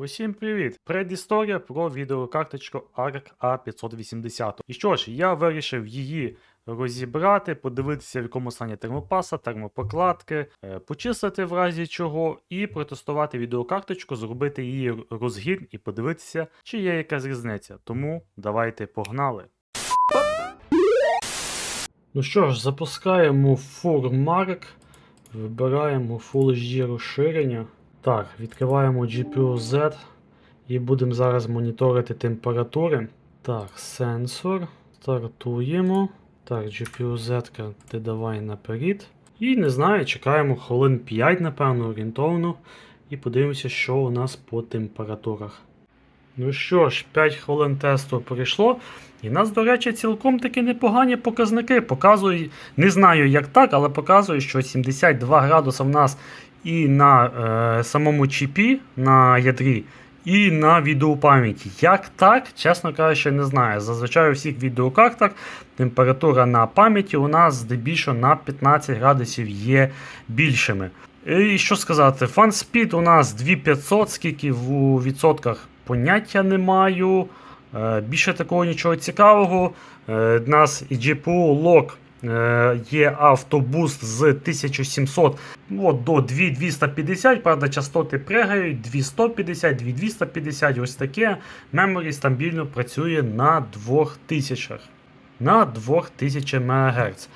Усім привіт! Предісторія про відеокарточку ARC A580. І що ж, я вирішив її розібрати, подивитися, в якому стані термопаса, термопокладки, е, почистити в разі чого, і протестувати відеокарточку, зробити її розгін і подивитися, чи є якась різниця. Тому давайте погнали. Ну що ж, запускаємо FurMark, вибираємо Full HD розширення. Так, відкриваємо GPU Z і будемо зараз моніторити температури. Так, сенсор. Стартуємо. Так, GPU Z, ти давай наперед. І не знаю, чекаємо хвилин 5, напевно, орієнтовно. І подивимося, що у нас по температурах. Ну що ж, 5 хвилин тесту пройшло. І в нас, до речі, цілком таки непогані показники. Показує, не знаю як так, але показує, що 72 градуси в нас і на е, самому чіпі, на ядрі, і на відеопам'яті. Як так, чесно кажучи, не знаю. Зазвичай у всіх відеокартах температура на пам'яті у нас здебільшого на 15 градусів є більшими. І що сказати, фанспід у нас 2500, скільки в відсотках поняття не маю. Е, Більше такого нічого цікавого. Е, У нас і GPU лок е, є автобуст з 1700 от, до 2250, правда, частоти пригають 2150, 2250, ось таке. Memory стабільно працює на 2000 на 2000 МГц.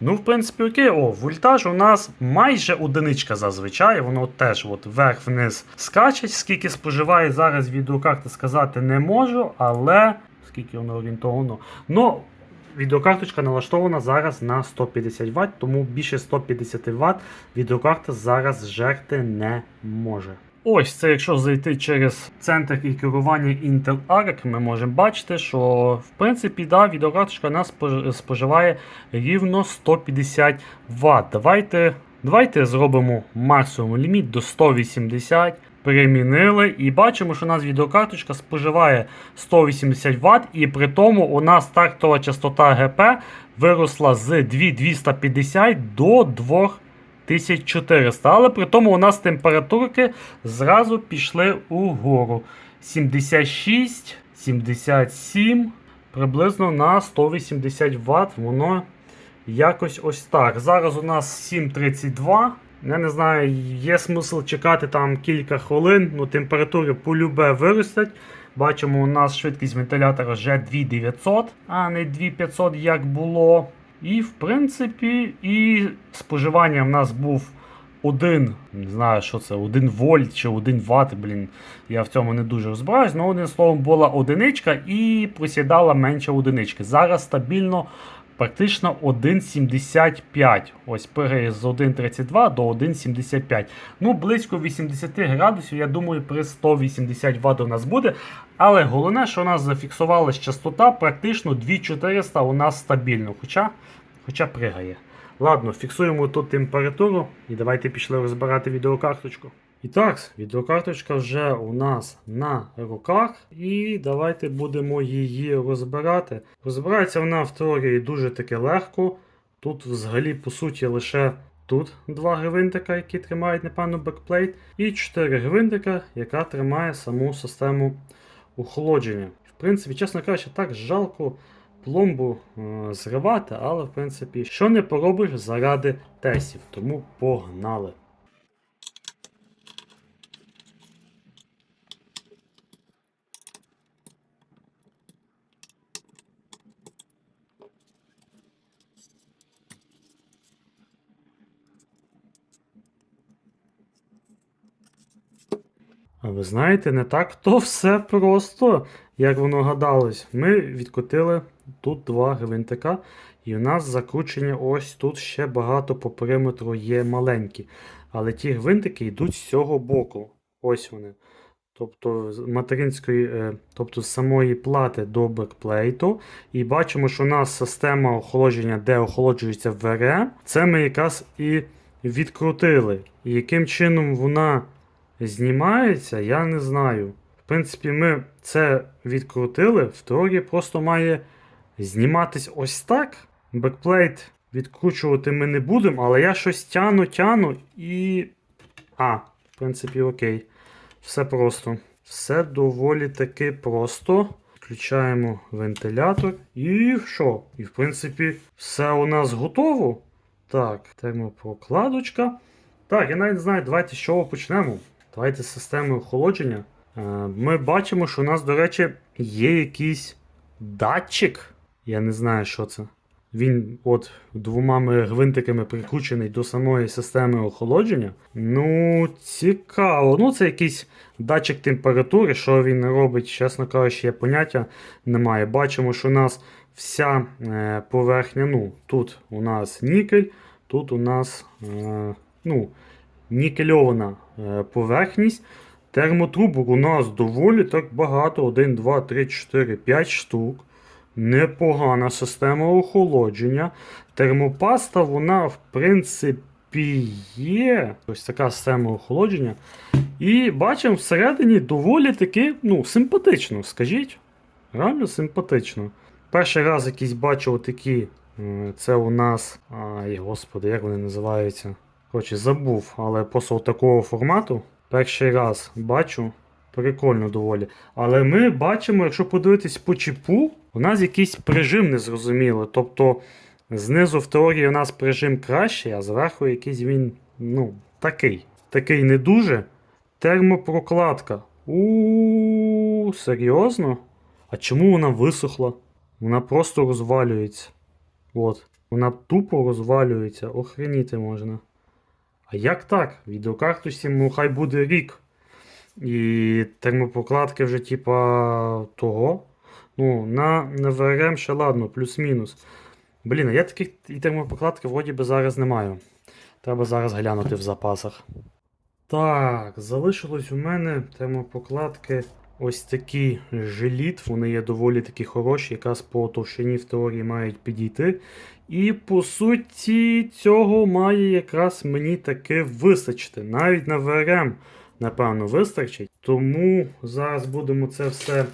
Ну, в принципі, окей, о, вольтаж у нас майже одиничка зазвичай, воно теж от вверх-вниз скаче. Скільки споживає зараз відеокарта, сказати не можу, але скільки воно орієнтовано. Ну, відеокарточка налаштована зараз на 150 Вт, тому більше 150 Вт відеокарта зараз жерти не може. Ось це, якщо зайти через центр і керування Intel Arc, ми можемо бачити, що в принципі да, відеокарточка нас спож- споживає рівно 150 Вт. Давайте, давайте зробимо максимум ліміт до 180. Перемінили і бачимо, що у нас відеокарточка споживає 180 Вт, і при тому у нас стартова частота ГП виросла з 2250 до 2400. Але при тому у нас температурки зразу пішли угору. 76, 77, приблизно на 180 Вт. Воно якось ось так. Зараз у нас 7.32. Я не знаю, є смисл чекати там кілька хвилин, ну температури полюбе виростять. Бачимо, у нас швидкість вентилятора вже 2900, а не 2500, як було. І в принципі, і споживання в нас був 1, не знаю, що це, 1 вольт чи 1 ватт, блін, я в цьому не дуже розбираюсь, але одним словом була одиничка і просідала менше одинички. Зараз стабільно практично 1,75. Ось пригає з 1,32 до 1,75. Ну, близько 80 градусів, я думаю, при 180 Вт у нас буде. Але головне, що у нас зафіксувалась частота, практично 2400 у нас стабільно, хоча, хоча пригає. Ладно, фіксуємо тут температуру і давайте пішли розбирати відеокарточку. І так, відеокарточка вже у нас на руках, і давайте будемо її розбирати. Розбирається вона в теорії дуже таки легко. Тут взагалі, по суті, лише тут два гвинтика, які тримають, напевно, бекплейт, і чотири гвинтика, яка тримає саму систему охолодження. В принципі, чесно кажучи, так жалко пломбу е, зривати, але в принципі, що не поробиш заради тестів. Тому погнали. А ви знаєте, не так то все просто, як воно гадалось. Ми відкотили тут два гвинтика, і у нас закручені ось тут ще багато по периметру є маленькі. Але ті гвинтики йдуть з цього боку. Ось вони. Тобто з материнської, е, тобто з самої плати до бекплейту. І бачимо, що у нас система охолодження, де охолоджується ВРМ, це ми якраз і відкрутили. І яким чином вона знімається, я не знаю. В принципі, ми це відкрутили. В теорії просто має зніматись ось так. Бекплейт відкручувати ми не будемо, але я щось тяну, тяну і. А, в принципі, окей. Все просто. все доволі таки просто. Включаємо вентилятор і що? І в принципі, все у нас готово. Так, термопрокладочка. Так, я навіть знаю, давайте з чого почнемо. Давайте з системи охолодження. Е, Ми бачимо, що у нас, до речі, є якийсь датчик. Я не знаю, що це. Він от двома гвинтиками прикручений до самої системи охолодження. Ну, цікаво. Ну, це якийсь датчик температури. Що він робить, чесно кажучи, я поняття немає. Бачимо, що у нас вся е, поверхня. Ну, тут у нас нікель, тут у нас е, ну, нікельована е, поверхність. Термотрубок у нас доволі так багато. 1, 2, 3, 4, 5 штук. Непогана система охолодження. Термопаста, вона, в принципі, є. Ось така система охолодження. І бачимо всередині доволі таки ну, симпатично, скажіть. Реально симпатично. Перший раз якийсь бачу такі. Це у нас. Ай, господи, як вони називаються? Коротше, забув, але просто такого формату. Перший раз бачу. Прикольно доволі. Але ми бачимо, якщо подивитись по чіпу, у нас якийсь прижим незрозумілий. Тобто знизу в теорії у нас прижим кращий, а зверху якийсь він, ну, такий. Такий не дуже. Термопрокладка. У серйозно? А чому вона висохла? Вона просто розвалюється. От. Вона тупо розвалюється. Охреніти можна. А як так? Відеокарточці, ну хай буде рік. І термопрокладки вже, типа, того. Ну, на НВРМ ще ладно, плюс-мінус. Блін, а я таких і термопрокладки вроді би зараз не маю. Треба зараз глянути в запасах. Так, залишилось у мене термопрокладки ось такі желіт. Вони є доволі такі хороші, якраз по товщині в теорії мають підійти. І по суті, цього має якраз мені таки вистачити. Навіть на ВРМ, напевно, вистачить. Тому зараз будемо це все е,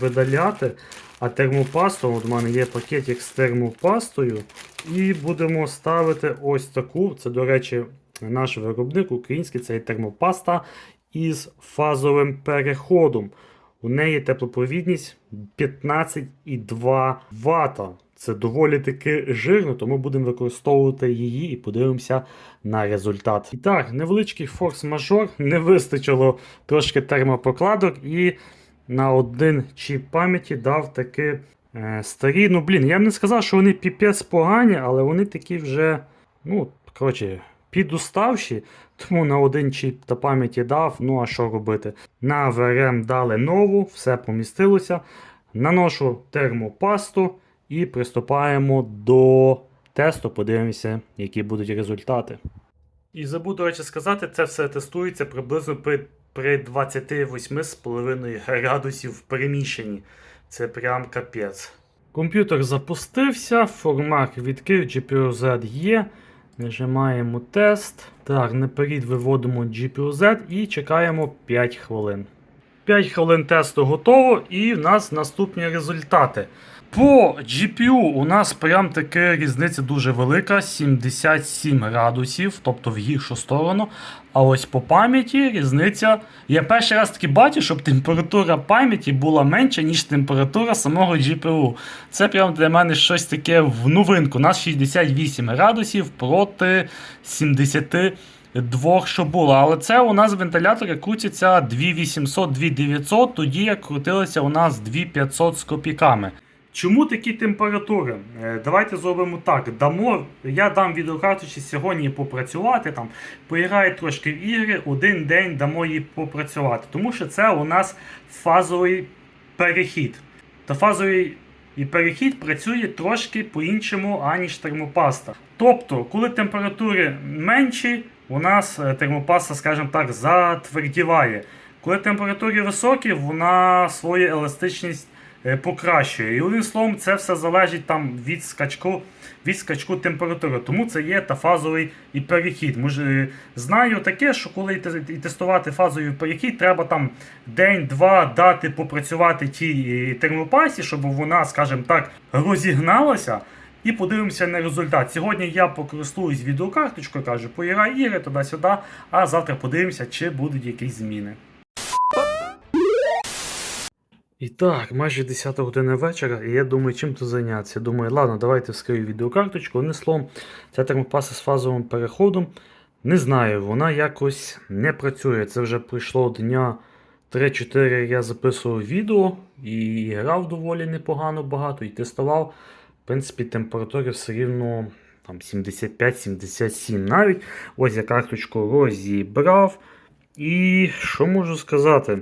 видаляти. А термопасту, от у мене є пакетик з термопастою. І будемо ставити ось таку. Це, до речі, наш виробник український це термопаста із фазовим переходом. У неї теплопровідність 15,2 Вт. Це доволі таки жирно, тому будемо використовувати її і подивимося на результат. І так, невеличкий форс-мажор, не вистачило трошки термопрокладок, і на один чіп пам'яті дав таки е, старі. Ну, блін, я б не сказав, що вони піпець погані, але вони такі вже, ну, коротше, підуставші. Тому на один чіп та пам'яті дав. Ну а що робити? На VRM дали нову, все помістилося. Наношу термопасту і приступаємо до тесту. Подивимося, які будуть результати. І забув, до речі, сказати, це все тестується приблизно при, при 28,5 градусів в переміщенні. Це прям капець. Комп'ютер запустився, формат відкрив, GPU-Z є. Нажимаємо тест. Так, наперед виводимо GPU-Z і чекаємо 5 хвилин. 5 хвилин тесту готово, і в нас наступні результати. По GPU у нас прям таки різниця дуже велика: 77 градусів, тобто в гіршу сторону. А ось по пам'яті різниця. Я перший раз таки бачу, щоб температура пам'яті була менша, ніж температура самого GPU. Це прям для мене щось таке в новинку. У нас 68 градусів проти 72, що було. Але це у нас вентилятори крутяться 2800-2900, тоді як крутилися у нас 2500 з копійками. Чому такі температури? Е, Давайте зробимо так. Дамо, я дам відеокарточці сьогодні попрацювати, там, поіграю трошки в ігри, один день дамо їй попрацювати. Тому що це у нас фазовий перехід. Та фазовий і перехід працює трошки по-іншому, аніж термопаста. Тобто, коли температури менші, у нас е, термопаста, скажімо так, затвердіває. Коли температури високі, вона свою еластичність покращує. І одним словом, це все залежить там від скачку, від скачку температури. Тому це є та фазовий і перехід. Може, знаю таке, що коли і тестувати фазовий перехід, треба там день-два дати попрацювати тій е, термопасі, щоб вона, скажімо так, розігналася. І подивимося на результат. Сьогодні я покористуюсь відеокарточкою, кажу, поіграю ігри туди-сюди, а завтра подивимося, чи будуть якісь зміни. І так, майже 10 година вечора, і я думаю, чим тут зайнятися. Думаю, ладно, давайте вскрию відеокарточку. Одним словом, ця термопаса з фазовим переходом. Не знаю, вона якось не працює. Це вже пройшло дня 3-4 я записував відео і грав доволі непогано багато, і тестував. В принципі, температури все рівно там 75-77 навіть. Ось я карточку розібрав. І що можу сказати?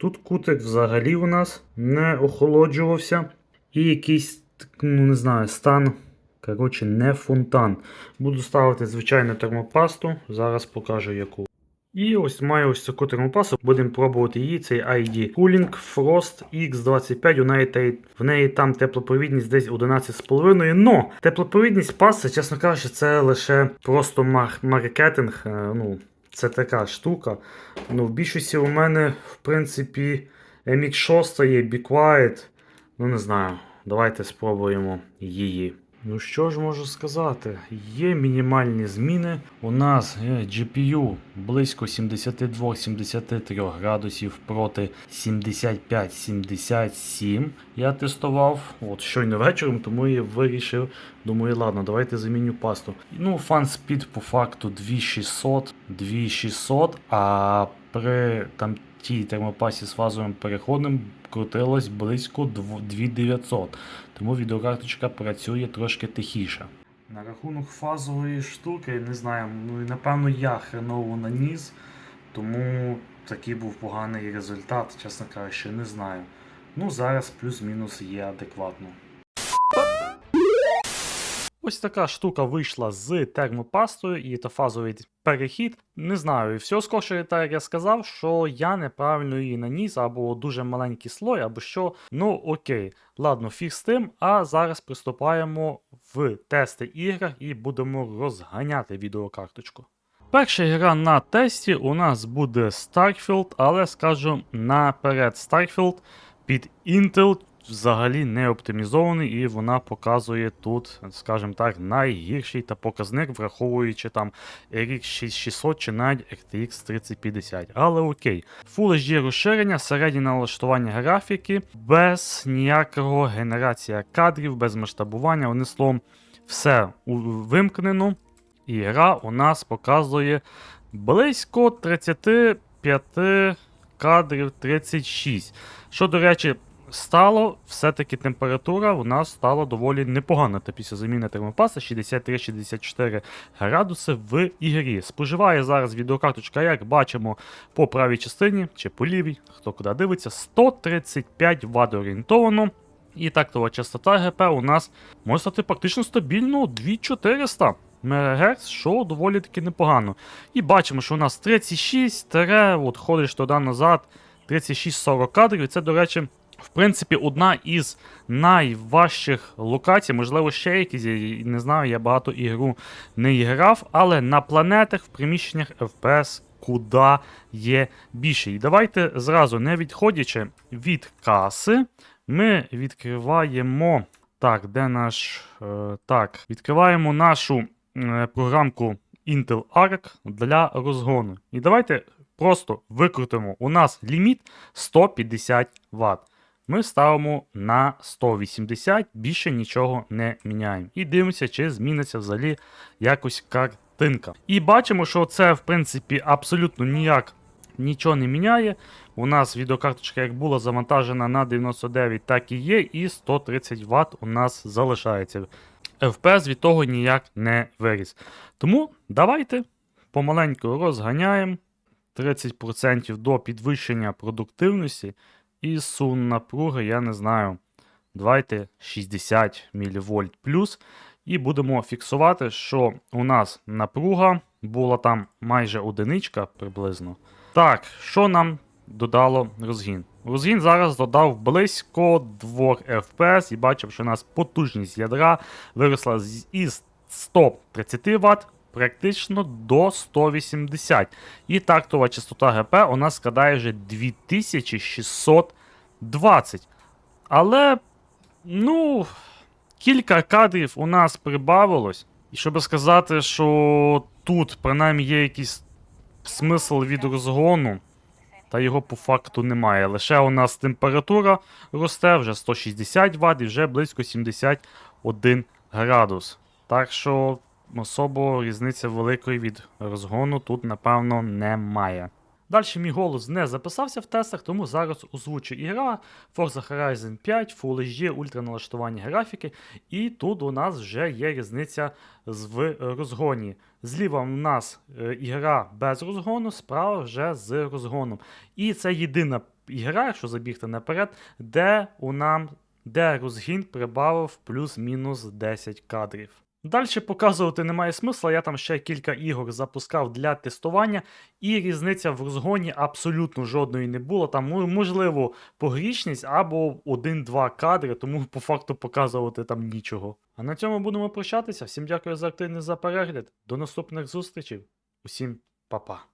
Тут кутик взагалі у нас не охолоджувався. І якийсь, ну не знаю, стан. Коротше, не фонтан. Буду ставити звичайну термопасту. Зараз покажу яку. І ось маю ось таку термопасту. Будемо пробувати її. Цей ID Cooling Frost X25. У неї, та- в неї там теплопровідність десь 11,5. Но теплопровідність паси, чесно кажучи, це лише просто мар- маркетинг. е, Ну, це така штука. Ну, в більшості у мене, в принципі, MX6 є Be Quiet. Ну, не знаю. Давайте спробуємо її. Ну що ж можу сказати? Є мінімальні зміни. У нас е, GPU близько 72-73 градусів проти 75-77. Я тестував от щойно вечором, тому я вирішив. Думаю, ладно, давайте заміню пасту. Ну, фан спід по факту 2600, 2600, а при там тій термопасі з фазовим переходом крутилось близько дв- 2900. Тому відеокарточка працює трошки тихіше. На рахунок фазової штуки, не знаю, ну напевно я хреново наніс, тому такий був поганий результат, чесно кажучи, не знаю. Ну, зараз плюс-мінус є адекватно. Ось така штука вийшла з термопастою і та фазовий перехід. Не знаю, все скорше, так як я сказав, що я неправильно її наніс, або дуже маленький слой, або що. Ну окей, ладно, фіг з тим. А зараз приступаємо в тести ігр і будемо розганяти відеокарточку. Перша гра на тесті у нас буде Starfield, але скажу наперед, Starfield під Intel взагалі не оптимізований, і вона показує тут, скажімо так, найгірший та показник, враховуючи там RX 6600 чи навіть RTX 3050. Але окей. Full HD розширення, середнє налаштування графіки, без ніякого генерація кадрів, без масштабування. Одним словом, все вимкнено. І гра у нас показує близько 35 кадрів 36. Що, до речі, стало, все-таки температура у нас стала доволі непогана. Та після заміни термопаса 63-64 градуси в ігрі. Споживає зараз відеокарточка, як бачимо, по правій частині чи по лівій, хто куди дивиться, 135 Вт орієнтовано. І тактова частота ГП у нас може стати практично стабільно 2400 МГц, що доволі таки непогано. І бачимо, що у нас 36 тере, от ходиш туди назад, 36-40 кадрів. І це, до речі, в принципі, одна із найважчих локацій, можливо, ще якісь, я не знаю, я багато ігру не грав, але на планетах, в приміщеннях FPS куди є більше. І давайте зразу, не відходячи від каси, ми відкриваємо. Так, де наш. Е, так, відкриваємо нашу е, програмку Intel Arc для розгону. І давайте просто викрутимо. У нас ліміт 150 Вт. Ми ставимо на 180, більше нічого не міняємо. І дивимося, чи зміниться взагалі якось картинка. І бачимо, що це, в принципі, абсолютно ніяк нічого не міняє. У нас відеокарточка як була завантажена на 99, так і є, і 130 Вт у нас залишається. FPS від того ніяк не виріс. Тому давайте помаленьку розганяємо 30% до підвищення продуктивності. І сум напруги, я не знаю. Давайте 60 мВ плюс. І будемо фіксувати, що у нас напруга була там майже одиничка приблизно. Так, що нам додало розгін? Розгін зараз додав близько 2 FPS і бачив, що у нас потужність ядра виросла із 130 Вт практично до 180. І тактова частота ГП у нас складає вже 2620. Але, ну, кілька кадрів у нас прибавилось. І щоб сказати, що тут принаймні є якийсь смисл від розгону, та його по факту немає. Лише у нас температура росте вже 160 Вт і вже близько 71 градус. Так що особо різниці великої від розгону тут, напевно, немає. Далі мій голос не записався в тестах, тому зараз озвучу ігра Forza Horizon 5, Full HD, ультраналаштування графіки, і тут у нас вже є різниця в розгоні. Зліва у нас е, ігра без розгону, справа вже з розгоном. І це єдина ігра, якщо забігти наперед, де у нам де розгін прибавив плюс-мінус 10 кадрів. Далі показувати немає смисла, я там ще кілька ігор запускав для тестування, і різниця в розгоні абсолютно жодної не було. Там ну, можливо погрішність або 1-2 кадри, тому по факту показувати там нічого. А на цьому будемо прощатися. Всім дякую за активний за перегляд. До наступних зустрічей. Усім па-па.